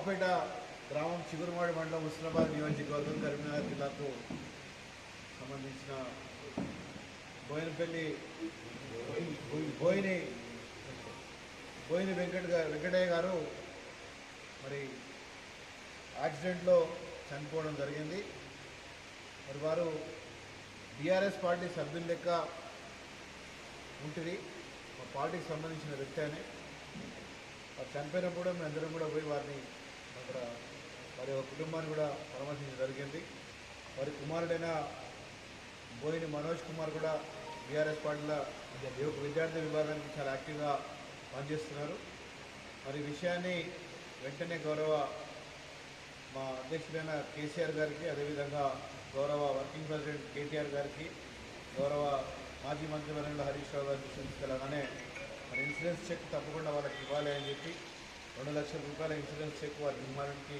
రావుపేట గ్రామం చిగురుమాడి మండలం హుస్నాబాద్ నియోజకవర్గం కరీంనగర్ జిల్లాకు సంబంధించిన బోయినపల్లి బోయిని బోయిని వెంకట వెంకటయ్య గారు మరి యాక్సిడెంట్లో చనిపోవడం జరిగింది. మరి వారు బీఆర్ఎస్ పార్టీ సభ్యులు లెక్క ఉంటుంది మా పార్టీకి సంబంధించిన వ్యక్తి అని వారు చనిపోయినప్పుడు మేము అందరం కూడా పోయి వారిని అక్కడ వారి యొక్క కుటుంబాన్ని కూడా పరామర్శించడం జరిగింది. వారి కుమారుడైన బోయిని మనోజ్ కుమార్ కూడా బీఆర్ఎస్ పార్టీలో విద్యార్థి విభాగానికి చాలా యాక్టివ్గా పనిచేస్తున్నారు. మరి విషయాన్ని వెంటనే గౌరవ మా అధ్యక్షుడైన కేసీఆర్ గారికి అదేవిధంగా గౌరవ వర్కింగ్ ప్రెసిడెంట్ కేటీఆర్ గారికి గౌరవ మాజీ మంత్రివర్యులు హరీష్ రావు గారికి తీసుకెళ్ళగానే మరి ఇన్సూరెన్స్ చెక్ తప్పకుండా వాళ్ళకి ఇవ్వాలి అని చెప్పి రెండు లక్షల రూపాయల ఇన్సూరెన్స్ చెక్ వారి నిర్మాణానికి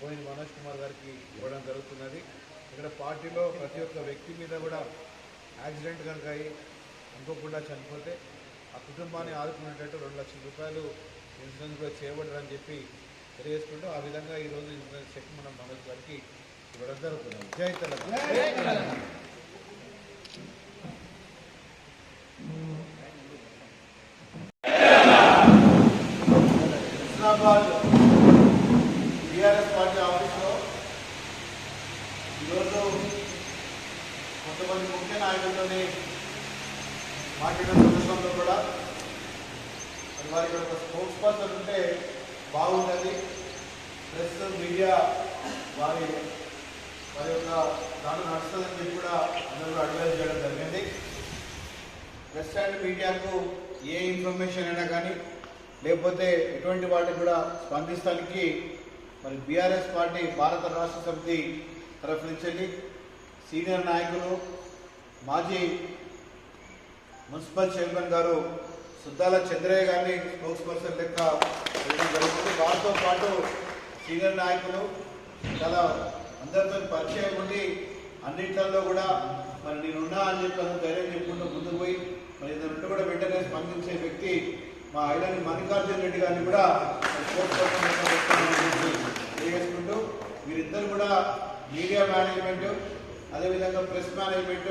బోయిన మనోజ్ కుమార్ గారికి ఇవ్వడం జరుగుతున్నది. ఇక్కడ పార్టీలో ప్రతి ఒక్క వ్యక్తి మీద కూడా యాక్సిడెంట్ కనుక అయ్యి అనుకోకుండా చనిపోతే ఆ కుటుంబాన్ని ఆదుకునేటట్టు రెండు లక్షల రూపాయలు ఇన్సూరెన్స్ కూడా చేయబడరని చెప్పి తెలియజేసుకుంటూ ఆ విధంగా ఈరోజు ఇన్సూరెన్స్ చెక్ మనం మనోజ్ గారికి ఇవ్వడం జరుగుతున్నది. జై తెలంగాణ హుస్నాబాద్ టీఆర్ఎస్ పార్టీ ఆఫీస్లో ఈరోజు కొంతమంది ముఖ్య నాయకులతోని మాట్లాడిన సందర్భంలో కూడా మరి వారికి ఒక స్పోర్ట్స్ పర్సన్ ఉంటే బాగుంటుంది. ప్రెస్ మీడియా వారి వారి యొక్క దాంట్లో నడుస్తుందని చెప్పి కూడా అందరూ అడ్వైజ్ చేయడం జరిగింది. ప్రెస్ అండ్ మీడియాకు ఏ ఇన్ఫర్మేషన్ అయినా కానీ లేకపోతే ఎటువంటి వాటిని కూడా స్పందిస్తానికి మరి బీఆర్ఎస్ పార్టీ భారత రాష్ట్ర సమితి తరఫు నుంచి సీనియర్ నాయకులు మాజీ మున్సిపల్ చైర్మన్ గారు సుద్దాల చంద్రయ్య గారిని స్పోక్స్ పర్సన్ లెక్క జరుగుతుంది. వారితో పాటు సీనియర్ నాయకులు చాలా అందరితో పరిచయం ఉండి అన్నింటిలో కూడా మరి నేనున్నా అని చెప్పి అందరూ ధైర్యం చెప్పుకుంటూ ముందుకు పోయి మరి ఇద్దరు కూడా వెంటనే స్పందించే వ్యక్తి మా ఐడని మల్లికార్జున రెడ్డి గారిని కూడా పర్సన్ తెలియజేసుకుంటూ మీరిద్దరు కూడా మీడియా మేనేజ్మెంట్ అదేవిధంగా ప్రెస్ మేనేజ్మెంట్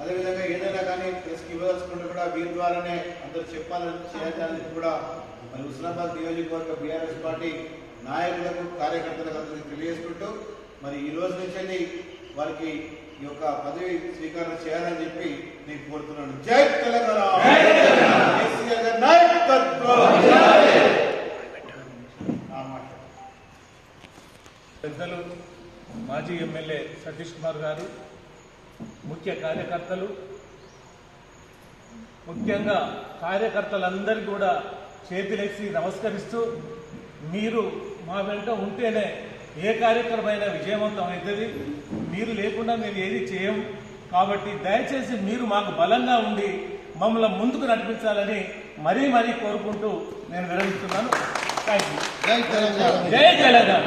అదేవిధంగా ఏదైనా కానీ ప్రెస్కి ఇవ్వదలుచుకుంటే కూడా వీరి ద్వారానే అందరూ చెప్పాలని చేయాలని కూడా మరి హుస్నాబాద్ నియోజకవర్గ బీఆర్ఎస్ పార్టీ నాయకులకు కార్యకర్తలకు అందరికీ తెలియజేసుకుంటూ మరి ఈ రోజు నుంచి వారికి ఈ యొక్క పదవి స్వీకారం చేయాలని చెప్పి నేను కోరుతున్నాను. జై తెలంగాణ! కేసీఆర్ గారి నాయకత్వం! ఆ మాట. పెద్దలు మాజీ ఎమ్మెల్యే సతీష్ కుమార్ గారు ముఖ్య కార్యకర్తలు ముఖ్యంగా కార్యకర్తలందరికీ కూడా చేతులెత్తి నమస్కరిస్తూ మీరు మా వెంట ఉంటేనే ఏ కార్యక్రమైనా విజయవంతం అవుతుంది. మీరు లేకుండా మేము ఏది చేయం. కాబట్టి దయచేసి మీరు మాకు బలంగా ఉండి మమ్మల్ని ముందుకు నడిపించాలని మరీ మరీ కోరుకుంటూ నేను విరమిస్తున్నాను. థ్యాంక్ యూ జై తెలంగాణ.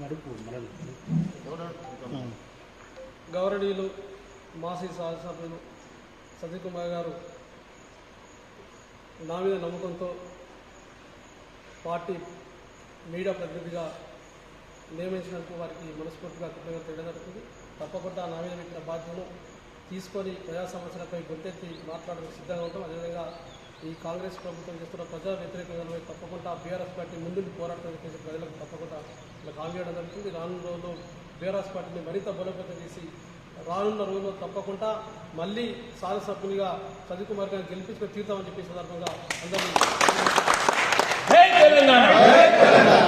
నడుపు తెలంగాణ మాసీ శాసనసభ్యులు సతీకుమార్ గారు నా మీద నమ్మకంతో పార్టీ మీడియా ప్రతినిధిగా నియమించినందుకు వారికి మనస్ఫూర్తిగా కృతజ్ఞత తెలియడం తప్పకుండా నా మీద పెట్టిన బాధ్యతను తీసుకొని ప్రజా సమస్యలపై గొంతెత్తి మాట్లాడడానికి సిద్ధంగా ఉంటాం. అదేవిధంగా ఈ కాంగ్రెస్ ప్రభుత్వం చేస్తున్న ప్రజా వ్యతిరేక తప్పకుండా బీఆర్ఎస్ పార్టీ ముందుకు పోరాటం చేసే ప్రజలకు తప్పకుండా ఇలా హామీ జరుగుతుంది రానున్న రోజుల్లో బీఆర్ఎస్ పార్టీని మరింత బలోపేతం చేసి రానున్న రోజుల్లో తప్పకుండా మళ్ళీ శాసనసభ్యునిగా సతీ కుమార్ గారిని గెలిపించుకొని తీరుతామని చెప్పి సందర్భంగా అందరినీ తెలంగాణ!